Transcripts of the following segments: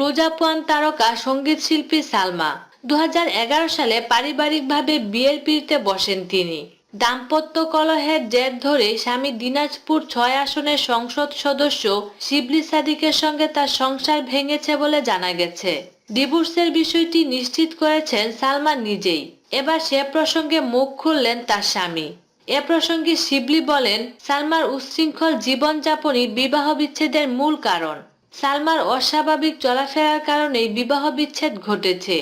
ক্লোজাপুয়ান তারকা সংগীত শিল্পী সালমা। দু হাজার এগারো সালে পারিবারিকভাবে বিয়ের পিড়িতে বসেন তিনি। দাম্পত্য কলহের জের ধরে স্বামী দিনাজপুর ছয় আসনের সংসদ সদস্য শিবলি সাদিকের সঙ্গে তার সংসার ভেঙেছে বলে জানা গেছে। ডিভোর্সের বিষয়টি নিশ্চিত করেছেন সালমান নিজেই। এবার সে প্রসঙ্গে মুখ খুললেন তার স্বামী। এ প্রসঙ্গে শিবলি বলেন, সালমার উচ্ছৃঙ্খল জীবনযাপনই বিবাহ বিচ্ছেদের মূল কারণ। সালমার অস্বাভাবিক চলাফেরার কারণেই বিবাহ বিচ্ছেদ ঘটেছে।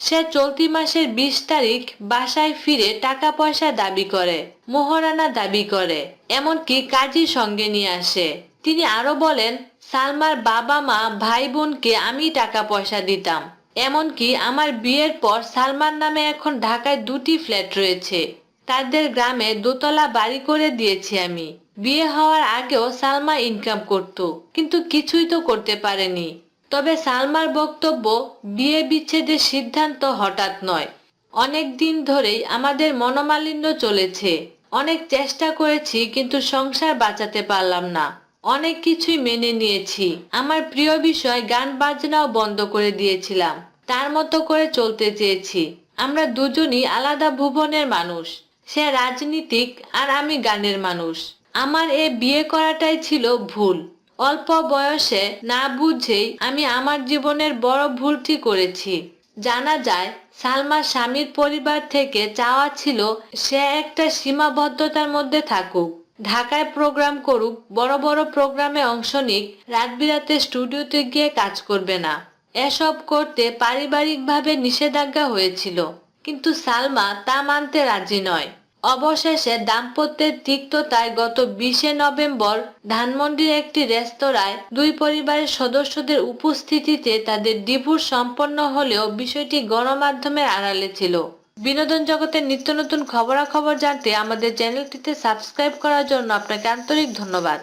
সে চলতি মাসের বিশ তারিখ বাসায় ফিরে টাকা পয়সা দাবি করে, মোহরানা দাবি করে, এমনকি কাজী সঙ্গে নিয়ে আসে। তিনি আরও বলেন, সালমার বাবা মা ভাই বোনকে আমি টাকা পয়সা দিতাম। এমনকি আমার বিয়ের পর সালমার নামে এখন ঢাকায় দুটি ফ্ল্যাট রয়েছে। তাদের গ্রামে দোতলা বাড়ি করে দিয়েছি আমি। বিয়ে হওয়ার আগেও সালমা ইনকাম করত, কিন্তু কিছুই তো করতে পারেনি। তবে সালমার বক্তব্য, বিয়ে বিচ্ছেদের সিদ্ধান্ত হঠাৎ নয়। অনেক দিন ধরেই আমাদের মনোমালিন্য চলেছে। অনেক চেষ্টা করেছি, কিন্তু সংসার বাঁচাতে পারলাম না। অনেক কিছুই মেনে নিয়েছি। আমার প্রিয় বিষয়, গান বাজনাও বন্ধ করে দিয়েছিলাম। তার মতো করে চলতে চেয়েছি। আমরা দুজনই আলাদা ভুবনের মানুষ। সে রাজনীতিক আর আমি গানের মানুষ। আমার এ বিয়ে করাটাই ছিল ভুল। অল্প বয়সে না বুঝেই আমি আমার জীবনের বড় ভুলটি করেছি। জানা যায় সালমা স্বামীর পরিবার থেকে চাওয়া ছিল সে একটা সীমাবদ্ধতার মধ্যে থাকুক। ঢাকায় প্রোগ্রাম করুক, বড় বড় প্রোগ্রামে অংশ নিক রাত বিরাতে স্টুডিওতে গিয়ে কাজ করবে না। এসব করতে পারিবারিকভাবে নিষেধাজ্ঞা হয়েছিল। কিন্তু সালমা তা মানতে রাজি নয়। অবশেষে দাম্পত্যের তিক্ততায় গত বিশে নভেম্বর ধানমন্ডির একটি রেস্তোরাঁয় দুই পরিবারের সদস্যদের উপস্থিতিতে তাদের ডিভোর্স সম্পন্ন হলেও বিষয়টি গণমাধ্যমের আড়ালে ছিল। বিনোদন জগতের নিত্য নতুন খবরাখবর জানতে আমাদের চ্যানেলটিতে সাবস্ক্রাইব করার জন্য আপনাকে আন্তরিক ধন্যবাদ।